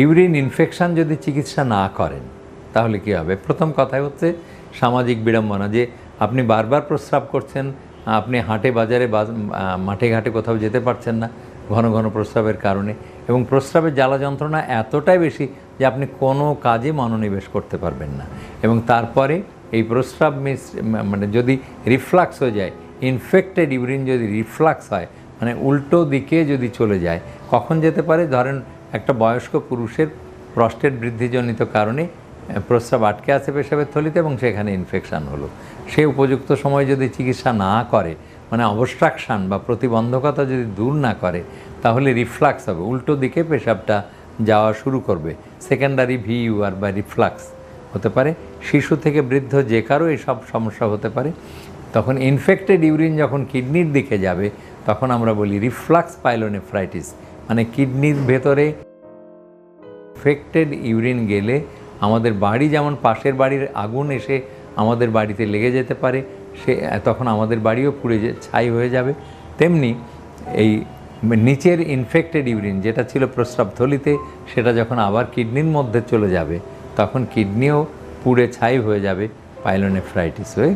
Urine infection যদি চিকিৎসা না করেন, তাহলে কি হবে? প্রথম কথাই হচ্ছে সামাজিক বিড়ম্বনা, যে আপনি বারবার প্রস্রাব করছেন, আপনি হাটে বাজারে বাজ- মাঠে ঘাটে কোথাও যেতে পারছেন না ঘন ঘন প্রস্রাবের কারণে এবং প্রস্রাবের জ্বালা যন্ত্রণা এতটাই বেশি যে আপনি কোনো কাজে মনোনিবেশ করতে পারবেন না। এবং তারপরে এই প্রস্রাব মিস মানে যদি রিফ্লাক্স হয়ে যায়, ইনফেক্টেড ইউরিন যদি রিফ্লাক্স হয় মানে উল্টো দিকে যদি চলে যায়, কখন যেতে পারে? ধরেন একটা বয়স্ক পুরুষের প্রস্টেট বৃদ্ধিজনিত কারণে প্রস্রাব আটকে আছে পেশাবের থলিতে এবং সেখানে ইনফেকশান হলো। সে উপযুক্ত সময় যদি চিকিৎসা না করে মানে অবস্ট্রাকশান বা প্রতিবন্ধকতা যদি দূর না করে, তাহলে রিফ্লাক্স হবে। উল্টো দিকে পেশাবটা যাওয়া শুরু করবে। সেকেন্ডারি ভিইউআর বা রিফ্লাক্স হতে পারে। শিশু থেকে বৃদ্ধ যে কারও এসব সমস্যা হতে পারে। তখন ইনফেক্টেড ইউরিন যখন কিডনির দিকে যাবে, তখন আমরা বলি রিফ্লাক্স পাইলোনেফ্রাইটিস মানে কিডনির ভেতরে ইনফেক্টেড ইউরিন গেলে আমাদের বাড়ি যেমন পাশের বাড়ির আগুন এসে আমাদের বাড়িতে লেগে যেতে পারে, সে, তখন আমাদের বাড়িও পুড়ে ছাই হয়ে যাবে। তেমনি এই নিচের ইনফেক্টেড ইউরিন যেটা ছিল প্রস্রাব থলিতে সেটা যখন আবার কিডনির মধ্যে চলে যাবে, তখন কিডনিও পুড়ে ছাই হয়ে যাবে পাইলোনেফ্রাইটিস হয়ে।